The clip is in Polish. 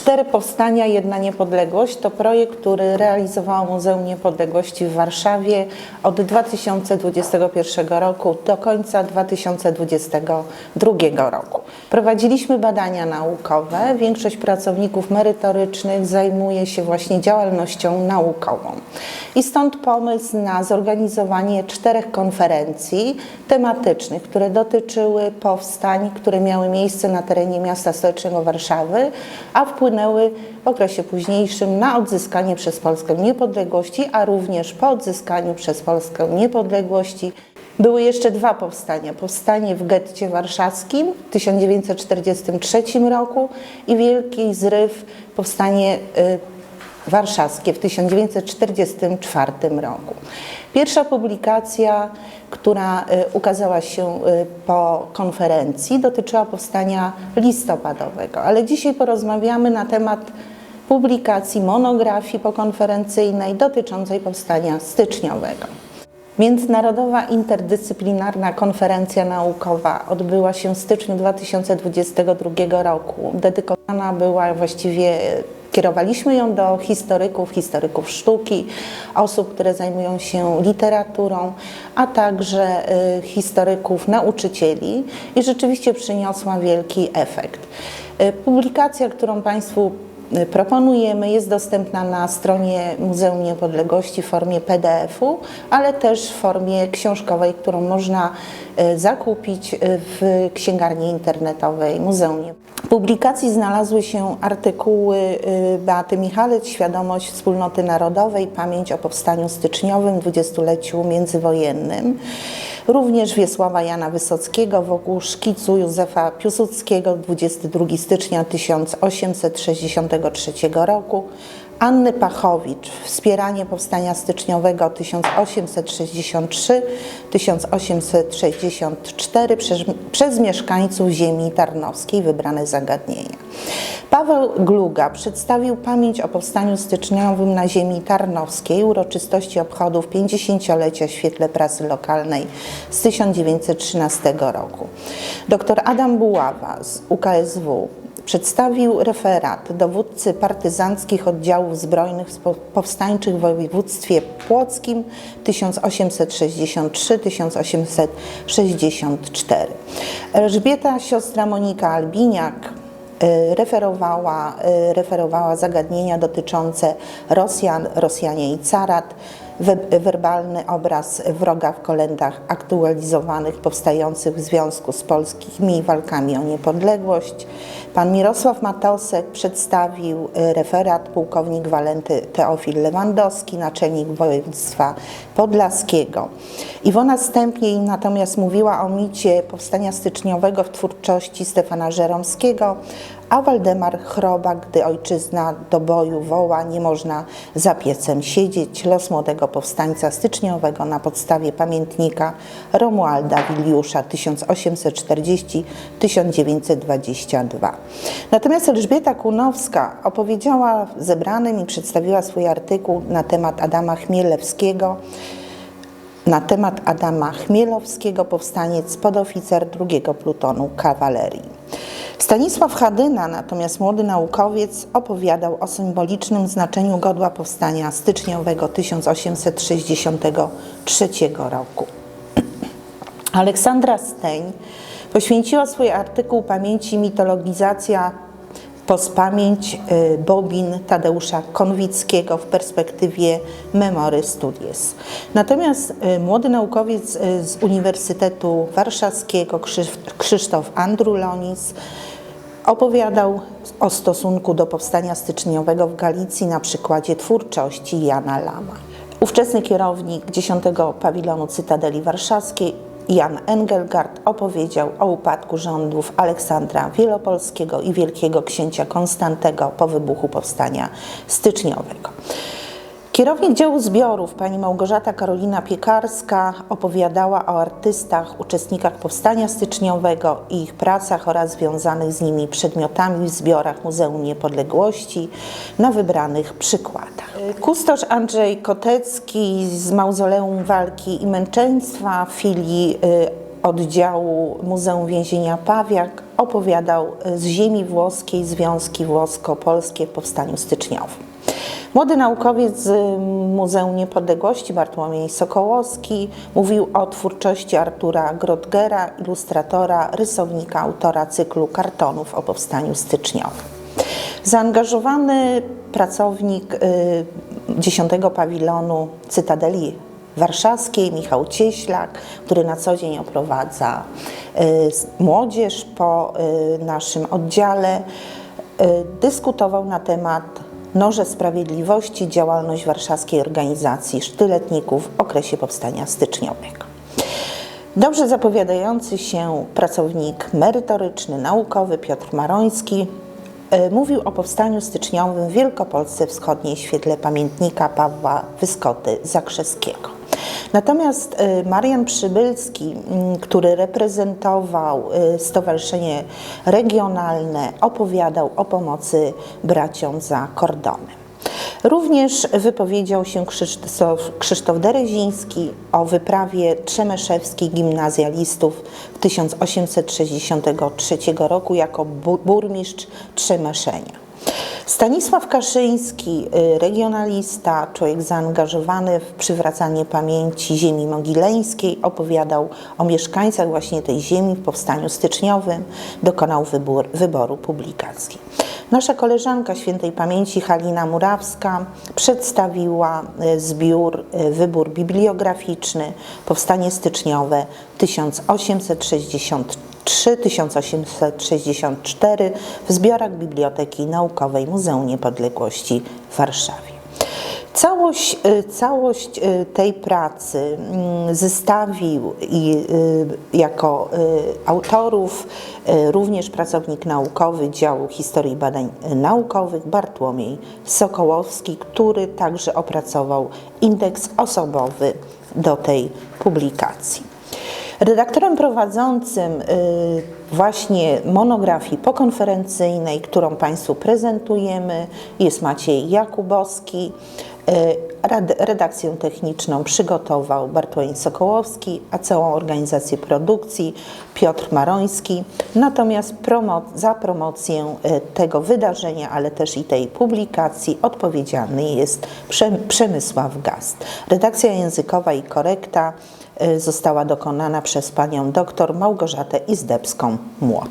Cztery powstania, jedna niepodległość to projekt, który realizowało Muzeum Niepodległości w Warszawie od 2021 roku do końca 2022 roku. Prowadziliśmy badania naukowe. Większość pracowników merytorycznych zajmuje się właśnie działalnością naukową. I stąd pomysł na zorganizowanie czterech konferencji tematycznych, które dotyczyły powstań, które miały miejsce na terenie miasta stołecznego Warszawy, a wpłynęły w okresie późniejszym na odzyskanie przez Polskę niepodległości, a również po odzyskaniu przez Polskę niepodległości były jeszcze dwa powstania. Powstanie w getcie warszawskim w 1943 roku i wielki zryw, powstanie y, warszawskie w 1944 roku. Pierwsza publikacja, która y, ukazała się y, po konferencji, dotyczyła powstania listopadowego, ale dzisiaj porozmawiamy na temat publikacji monografii pokonferencyjnej dotyczącej powstania styczniowego. Międzynarodowa Interdyscyplinarna Konferencja Naukowa odbyła się w styczniu 2022 roku. Dedykowana była właściwie, kierowaliśmy ją do historyków, historyków sztuki, osób, które zajmują się literaturą, a także y, historyków, nauczycieli i rzeczywiście przyniosła wielki efekt. Y, Publikacja, którą Państwu y, proponujemy, jest dostępna na stronie Muzeum Niepodległości w formie PDF-u, ale też w formie książkowej, którą można zakupić y, w księgarni internetowej Muzeum. W publikacji znalazły się artykuły y, Beaty Michalec, Świadomość Wspólnoty Narodowej, Pamięć o Powstaniu Styczniowym, dwudziestoleciu międzywojennym. Również Wiesława Jana Wysockiego wokół szkicu Józefa Piłsudskiego 22 stycznia 1863 roku. Anny Pachowicz, Wspieranie Powstania Styczniowego 1883-1864 przez, przez mieszkańców ziemi tarnowskiej, wybrane zagadnienia. Paweł Gluga przedstawił pamięć o Powstaniu Styczniowym na ziemi tarnowskiej, uroczystości obchodów 50-lecia w świetle prasy lokalnej z 1913 roku. Dr Adam Buława z UKSW przedstawił referat dowódcy partyzanckich oddziałów zbrojnych powstańczych w województwie płockim 1863-1864. Elżbieta, siostra Monika Albiniak, y, referowała, y, referowała zagadnienia dotyczące Rosjan, Rosjanie i carat, werbalny obraz wroga w kolendach aktualizowanych, powstających w związku z polskimi walkami o niepodległość. Pan Mirosław Matosek przedstawił y, referat pułkownik Walenty Teofil Lewandowski, naczelnik województwa podlaskiego. Iwona Stępniej natomiast mówiła o micie powstania styczniowego w twórczości Stefana Żeromskiego, a Waldemar Chroba, gdy ojczyzna do boju woła, nie można za piecem siedzieć. Los młodego powstańca styczniowego na podstawie pamiętnika Romualda Wiliusza 1840-1922. Natomiast Elżbieta Kunowska opowiedziała zebranym i przedstawiła swój artykuł na temat Adama Chmielewskiego, na temat Adama Chmielowskiego, powstaniec, podoficer drugiego plutonu kawalerii. Stanisław Hadyna, natomiast młody naukowiec, opowiadał o symbolicznym znaczeniu godła powstania styczniowego 1863 roku. Aleksandra Steń poświęciła swój artykuł pamięci mitologizacja Pospamięć y, Bobin Tadeusza Konwickiego w perspektywie Memory Studies. Natomiast y, młody naukowiec y, z Uniwersytetu Warszawskiego Krzysz- Krzysztof Andrulonis opowiadał o stosunku do powstania styczniowego w Galicji na przykładzie twórczości Jana Lama. Ówczesny kierownik 10 pawilonu Cytadeli Warszawskiej Jan Engelgard opowiedział o upadku rządów Aleksandra Wielopolskiego i Wielkiego Księcia Konstantego po wybuchu powstania styczniowego. Kierownik działu zbiorów, pani Małgorzata Karolina Piekarska, opowiadała o artystach, uczestnikach powstania styczniowego i ich pracach oraz związanych z nimi przedmiotami w zbiorach Muzeum Niepodległości na wybranych przykładach. Kustosz Andrzej Kotecki z Mauzoleum Walki i Męczeństwa filii y, oddziału Muzeum Więzienia Pawiak opowiadał z ziemi włoskiej Związki Włosko-Polskie w Powstaniu Styczniowym. Młody naukowiec z Muzeum Niepodległości Bartłomiej Sokołowski mówił o twórczości Artura Grotgera, ilustratora, rysownika, autora cyklu kartonów o Powstaniu Styczniowym. Zaangażowany pracownik y, 10 pawilonu Cytadeli Warszawskiej, Michał Cieślak, który na co dzień oprowadza y, młodzież po y, naszym oddziale, dyskutował na temat Noże Sprawiedliwości, działalność warszawskiej organizacji sztyletników w okresie powstania styczniowego. Dobrze zapowiadający się pracownik merytoryczny, naukowy Piotr Maroński mówił o powstaniu styczniowym w Wielkopolsce Wschodniej w świetle pamiętnika Pawła Wyskoty Zakrzeskiego. Natomiast e, Marian Przybylski, który reprezentował e, Stowarzyszenie Regionalne, opowiadał o pomocy braciom za kordonem. Również wypowiedział się Krzysztof, Krzysztof Dereziński o wyprawie trzemeszewskich gimnazjalistów w 1863 roku jako bu- burmistrz Trzemeszenia. Stanisław Kaszyński, y, regionalista, człowiek zaangażowany w przywracanie pamięci ziemi mogileńskiej, opowiadał o mieszkańcach właśnie tej ziemi w powstaniu styczniowym, dokonał wyboru publikacji. Nasza koleżanka świętej pamięci Halina Murawska przedstawiła y, zbiór y, Wybór bibliograficzny Powstanie styczniowe 1863-1864 w zbiorach Biblioteki Naukowej Muzeum Niepodległości w Warszawie. Całość, y, całość y, tej pracy mm, zestawił i y, jako autorów również pracownik naukowy działu historii badań naukowych Bartłomiej Sokołowski, który także opracował indeks osobowy do tej publikacji. Redaktorem prowadzącym właśnie monografii pokonferencyjnej, którą Państwu prezentujemy, jest Maciej Jakubowski. Rad- Redakcję techniczną przygotował Bartłomiej Sokołowski, a całą organizację produkcji Piotr Maroński. Natomiast promo- za promocję y, tego wydarzenia, ale też i tej publikacji odpowiedzialny jest Przem- Przemysław Gast. Redakcja językowa i korekta y, została dokonana przez panią dr Małgorzatę Izdebską-Młot.